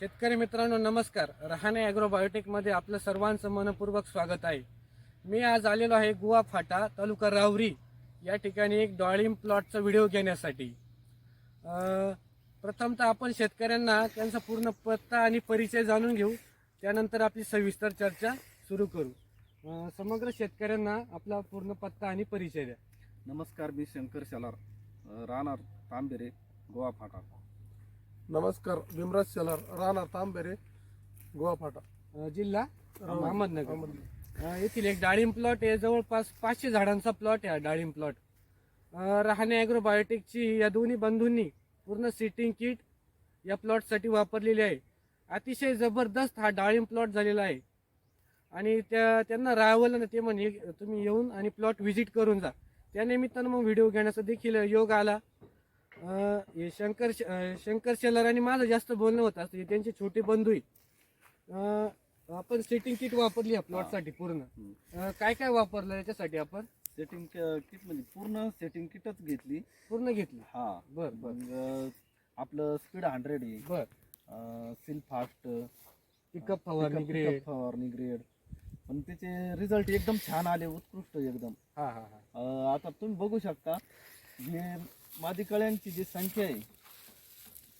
शेतकरी मित्रांनो नमस्कार. रहाणे ॲग्रोबायोटेक बायोटेकमध्ये आपलं सर्वांचं मनपूर्वक स्वागत आहे. मी आज आलेलो आहे गुवा फाटा तालुका रावरी. या ठिकाणी एक डाळिंब प्लॉटचा व्हिडिओ घेण्यासाठी. प्रथमतः आपण शेतकऱ्यांना त्यांचा पूर्ण पत्ता आणि परिचय जाणून घेऊ. त्यानंतर आपली सविस्तर चर्चा सुरू करू. समग्र शेतकऱ्यांना आपला पूर्ण पत्ता आणि परिचय द्या. नमस्कार मी शंकर शालार राहणार तांबेरे गोवा फाटा नमस्कार भीमराज शेलार राहणार तांबेरे गोवा फाटा. जिल्हा अहमदनगर. अहमदनगर. येथील एक डाळिंब प्लॉट आहे जवळपास पाचशे झाडांचा प्लॉट आहे हा डाळिंब प्लॉट. रहाणे ॲग्रोबायोटिकची या दोन्ही बंधूंनी पूर्ण सिटिंग किट या प्लॉटसाठी वापरलेली आहे. अतिशय जबरदस्त हा डाळिंब प्लॉट झालेला आहे. आणि त्या त्यांना राहवलं ना ते म्हणे तुम्ही येऊन आणि प्लॉट व्हिजिट करून जा. त्या निमित्तानं मग व्हिडिओ घेण्याचा देखील योग आला. हे शंकर शंकर शेलर आणि माझं जास्त बोलणं होतं असतं हे त्यांचे छोटे बंधू आहेत. आपण सेटिंग किट वापरली आहे प्लॉटसाठी पूर्ण. काय काय वापरलं याच्यासाठी आपण? सेटिंग किट म्हणजे पूर्ण सेटिंग किटच घेतली. पूर्ण घेतली. हा. बर बर. आपलं स्पीड हंड्रेड आहे. बर. सिल फास्ट पिकअप फवारणी ग्रेड फवारणी ग्रेड पण त्याचे रिझल्ट एकदम छान आले उत्कृष्ट एकदम. हा हा हा. आता तुम्ही बघू शकता जे मादी कळ्यांची जी संख्या आहे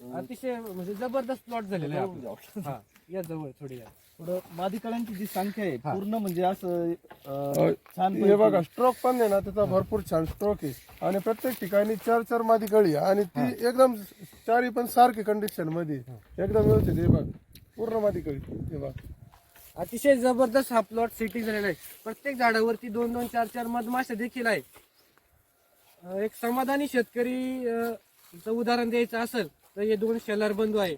अ, अतिशय म्हणजे जबरदस्त प्लॉट झालेला आहे आपला. हा या जवळ थोडी या. थोडं मादी कळ्यांची जी संख्या आहे हा. पूर्ण म्हणजे असं अ, अ, छान हे बघा स्ट्रोक पण आहे ना त्याचा भरपूर छान स्ट्रोक आहे. आणि प्रत्येक ठिकाणी चार चार मादी कळी आहे. आणि ती एकदम चारी पण सारखी कंडिशनमध्ये. एकदम व्यवस्थित हे बघ. पूर्ण मादी कळी हे बघ. अतिशय जबरदस्त हा प्लॉट सिटी झालेला आहे. प्रत्येक झाडावरती दोन दोन चार चार मधमाशा देखील आहे. एक समाधानी शेतकरी जर उदाहरण द्यायचं असेल तर हे दोन शेलार बंधू आहे.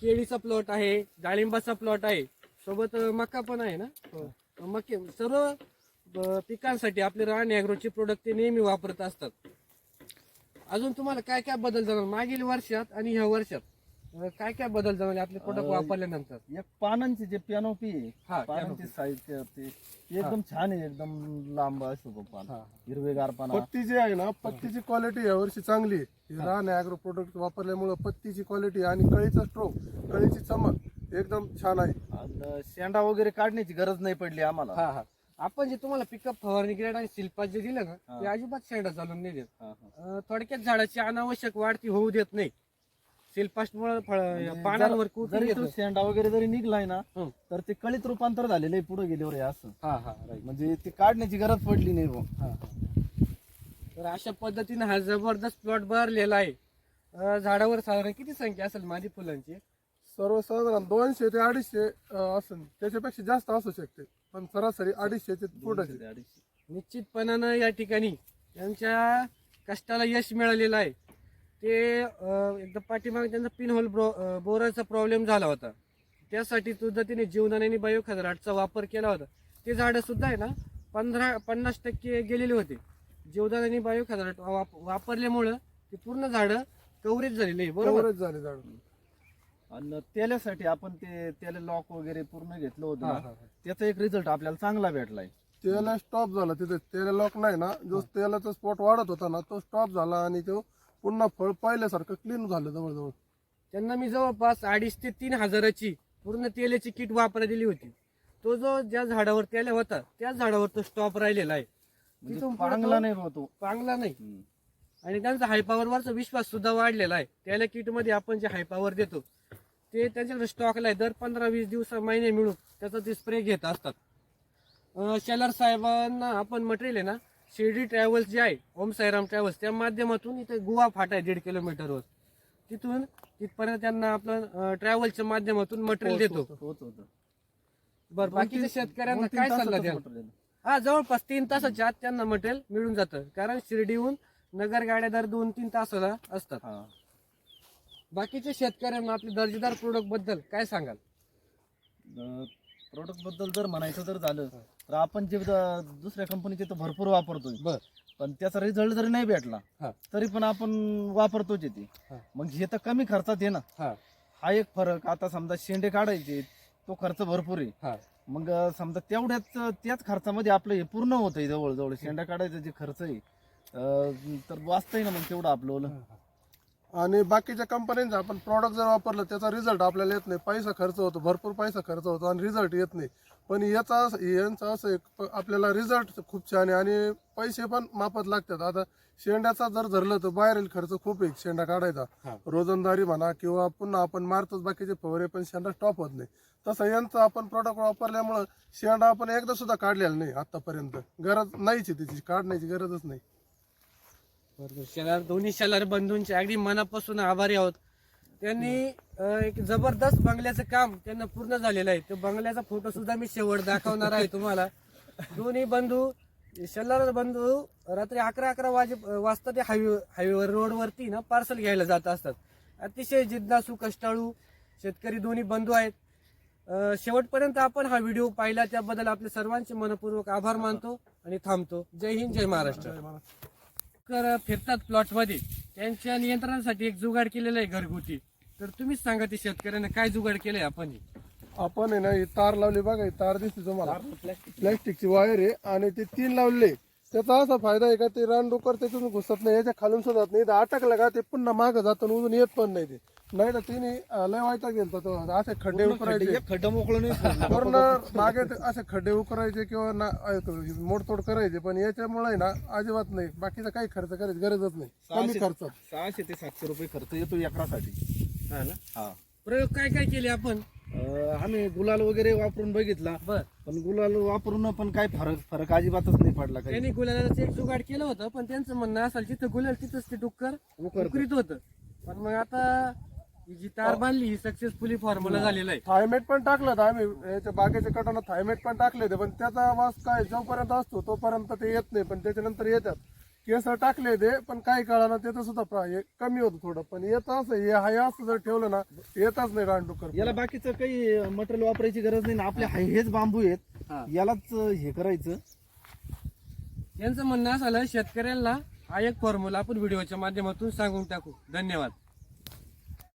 केळीचा प्लॉट आहे डाळिंबाचा प्लॉट आहे. सोबत मका पण आहे ना? हो. मके सर्व पिकांसाठी आपले रान ॲग्रोचे प्रोडक्ट ते नेहमी वापरत असतात. अजून तुम्हाला काय काय बदल जाणार मागील वर्षात आणि ह्या वर्षात. काय काय बदल जाणार आपले प्रोडक्ट वापरल्यानंतर. एक पानांची जे पियानोपी हा, आहे पानांची. साईज ते एकदम छान आहे एकदम लांब असतो पान. हिरवेगार पाना. पत्ती जी आहे ना पत्तीची क्वालिटी यावर्षी चांगली आहे. हे रान ॲग्रो प्रोडक्ट वापरल्यामुळे पत्तीची क्वालिटी आणि कळीचा स्ट्रोक कळीची चमक एकदम छान आहे. शेंडा वगैरे काढण्याची गरज नाही पडली आम्हाला. हा हा. आपण जे तुम्हाला पिकअप फवारणी ग्रेड आणि शिल्पात जे दिलं ना. ते अजिबात शेंडा चालून नाही देत. थोडक्यात झाडाची अनावश्यक वाढ ती होऊ देत नाही. शिल्पास्ट मुळे म्हणजे पानांवर जर- कुठून जरी तो शेंडा वगैरे जरी निघलाय ना हं. तर ते कळीत रूपांतर झालेलं आहे पुढे गेल्यावर हे असं हा हा right. म्हणजे ते काढण्याची गरज पडली नाही बुवा. हा, हा. तर अशा पद्धतीने हा जबरदस्त प्लॉट भरलेला आहे अं, झाडावर साधारण किती संख्या असेल माझी फुलांची सर्वसाधारण दोनशे ते अडीचशे अं, असेल त्याच्यापेक्षा जास्त असू शकते पण सरासरी अडीचशे ते पुढे दोनशे ते अडीचशे. निश्चितपणानं या ठिकाणी त्यांच्या कष्टाला यश मिळालेलं आहे ते एकदा पाठीमागे त्यांचा पिनहोल ब्रो अं, बोराचा प्रॉब्लेम झाला होता. त्यासाठी सुद्धा तिने जीवदान आणि बायोखदराटचा वापर केला होता ते झाडं सुद्धा आहे ना पंधरा पन्नास टक्के गेलेले होते. जीवदान आणि बायोखदराट वाप वापरल्यामुळं ते पूर्ण झाडं कव्हरेज झालेले आहे बरोबर? झाले झाड. आणि तेल्यासाठी आपण ते तेल लॉक वगैरे पूर्ण घेतलं होतं ना. त्याचा एक रिझल्ट आपल्याला चांगला भेटलाय. तेला स्टॉप झाला. तिथे तेला लॉक नाही ना जो तेलाचा स्पॉट वाढत होता ना तो स्टॉप झाला आणि तो पुन्हा फळ पाहिल्यासारखं क्लीन झालं जवळजवळ. त्यांना मी जवळपास अडीच ते तीन हजाराची पूर्ण तेलाची किट वापरा दिली होती. तो जो ज्या झाडावर तेल होता त्याच झाडावर तो स्टॉप राहिलेला आहे. म्हणजे तिथून तो नाही होतो चांगला नाही. आणि त्यांचा हाय पॉवरवरचा विश्वास सुद्धा वाढलेला आहे. त्याला किटमध्ये आपण जे हाय पॉवर देतो ते त्यांच्याकडे स्टॉकला आहे. दर पंधरा वीस दिवस महिने मिळून त्याचा ते स्प्रे घेत असतात. अं, शेलार साहेबांना आपण मटेरियल आहे ना शिर्डी ट्रॅव्हल्स जे आहे ओम साईराम ट्रॅव्हल्स त्या माध्यमातून इथे गुवा फाटा आहे दीड किलोमीटरवर तिथून तिथपर्यंत त्यांना आपलं ट्रॅव्हलच्या माध्यमातून मटेरियल देतो. बरं बाकीच्या शेतकऱ्यांना काय सल्ला दिलं. हा जवळपास तीन तासाच्या आत त्यांना मटेरियल मिळून जातं. कारण शिर्डीहून नगर गाड्या दर दोन तीन तासाला असतात. हा. बाकीच्या शेतकऱ्यांना आपले दर्जेदार प्रोडक्टबद्दल काय सांगाल? प्रोडक्टबद्दल जर म्हणायचं जर झालं तर आपण जे द- दुसऱ्या कंपनीचे तर भरपूर वापरतोय. बर. पण त्याचा रिझल्ट जरी नाही भेटला हा. तरी पण आपण वापरतोच ते. हा. मग हे तर कमी खर्चात आहे ना. हा. हा एक फरक. आता समजा शेंडे काढायचे तो खर्च भरपूर आहे. हा. मग अं, समजा तेवढ्याच त्याच खर्चामध्ये आपलं हे पूर्ण होतंय जवळजवळ. शेंडा काढायचं जे खर्च आहे अं, तर वाचतंय ना मग तेवढं आपलं ओलं. आणि बाकीच्या कंपन्यांचं आपण प्रॉडक्ट जर वापरलं त्याचा रिझल्ट आपल्याला येत नाही. पैसा खर्च होतो भरपूर पैसा खर्च होतो आणि रिझल्ट येत नाही. पण याचा यांचं असं एक आपल्याला रिझल्ट खूप छान आहे आणि पैसे पण माफत लागतात. आता शेंड्याचा जर धरलं तर बाहेरील खर्च खूप आहे शेंडा काढायचा. रोजंदारी म्हणा किंवा पुन्हा आपण मारतोच बाकीचे फवारे पण शेंडा स्टॉप होत नाही. तसं यांचं आपण प्रॉडक्ट वापरल्यामुळं शेंडा आपण एकदा सुद्धा काढलेला नाही आतापर्यंत. गरज नाहीच आहे त्याची काढण्याची गरजच नाही. बरोबर शेलार दोन्ही शेलार बंधूंचे अगदी मनापासून आभारी आहोत. त्यांनी अं, एक जबरदस्त बंगल्याचं काम त्यांना पूर्ण झालेलं आहे. तो बंगल्याचा फोटो सुद्धा मी शेवट दाखवणार आहे तुम्हाला. दोन्ही बंधू शेलार बंधू रात्री अकरा अकरा वाजे वाजता ते हायवे हायवेवर रोडवरती ना पार्सल घ्यायला जात असतात. अतिशय जिज्ञासू कष्टाळू शेतकरी दोन्ही बंधू आहेत. अं, शेवटपर्यंत आपण हा व्हिडिओ पाहिला. त्याबद्दल आपले सर्वांचे मनपूर्वक आभार मानतो आणि थांबतो. जय हिंद जय महाराष्ट्र. कर फिरतात प्लॉटमध्ये. त्यांच्या नियंत्रणासाठी एक जुगाड केलेलं आहे घरगुती. तर तुम्हीच सांगा ते शेतकऱ्यांना काय जुगाड केलंय आपण आपण आहे ना ही तार लावली बघा ही तार दिसते तुम्हाला. प्लॅस्टिकची वायर आहे आणि ते तीन लावले त्याचा असा फायदा आहे का ते रानडुकर त्याच्यातून घुसत नाही याच्या खालून सुद्धा नाही. तर अटकलं का ते पुन्हा मागं जातं आणि उजून येत पण नाही ते. नाही तर तिने अं, लय वायता गेलता तो. असे खड्डे उकरायचे. खड्डा मोकळं नाही पूर्ण बागेत असे खड्डे उकरायचे किंवा ना मोडतोड करायचे पण याच्यामुळे ना अजिबात नाही. बाकीचा काही खर्च करायची गरजच नाही. कमी खर्चात सहाशे ते सातशे रुपये खर्च येतो एकरासाठी. हा ना? हा. प्रयोग काय काय केले आपण? अं, आम्ही गुलाल वगैरे वापरून बघितला. बर. पण गुलाल वापरून पण काय फरक फरक अजिबातच नाही पडला काही. त्यांनी गुलालाचं एक जुगाड केलं होतं पण त्यांचं म्हणणं असेल जिथं गुलाल तिथंच ते डुक्कर उकरतं. होतं. पण मग आता ही जी तार बांधली ही सक्सेसफुली फॉर्म्युला झालेला आहे. थायमेट पण टाकलं होतं आम्ही याच्या बागेच्या कटानं थायमेट पण टाकले होते पण त्याचा वास काय जोपर्यंत असतो तोपर्यंत ते येत नाही पण त्याच्यानंतर येतात. केसर टाकले ते पण काही काळानं त्याचं सुद्धा प्रा- हे कमी होतं थोडं पण येत असं हे हाय असं जर ठेवलं ना येतच नाही रानडुकर याला बाकीचं काही मटेरियल वापरायची गरज नाही ना आपले हाय हेच बांबू आहेत. हा. यालाच हे करायचं. यांचं म्हणणं असं शेतकऱ्यांना हा एक फॉर्म्युला आपण व्हिडिओच्या माध्यमातून सांगून टाकू. धन्यवाद.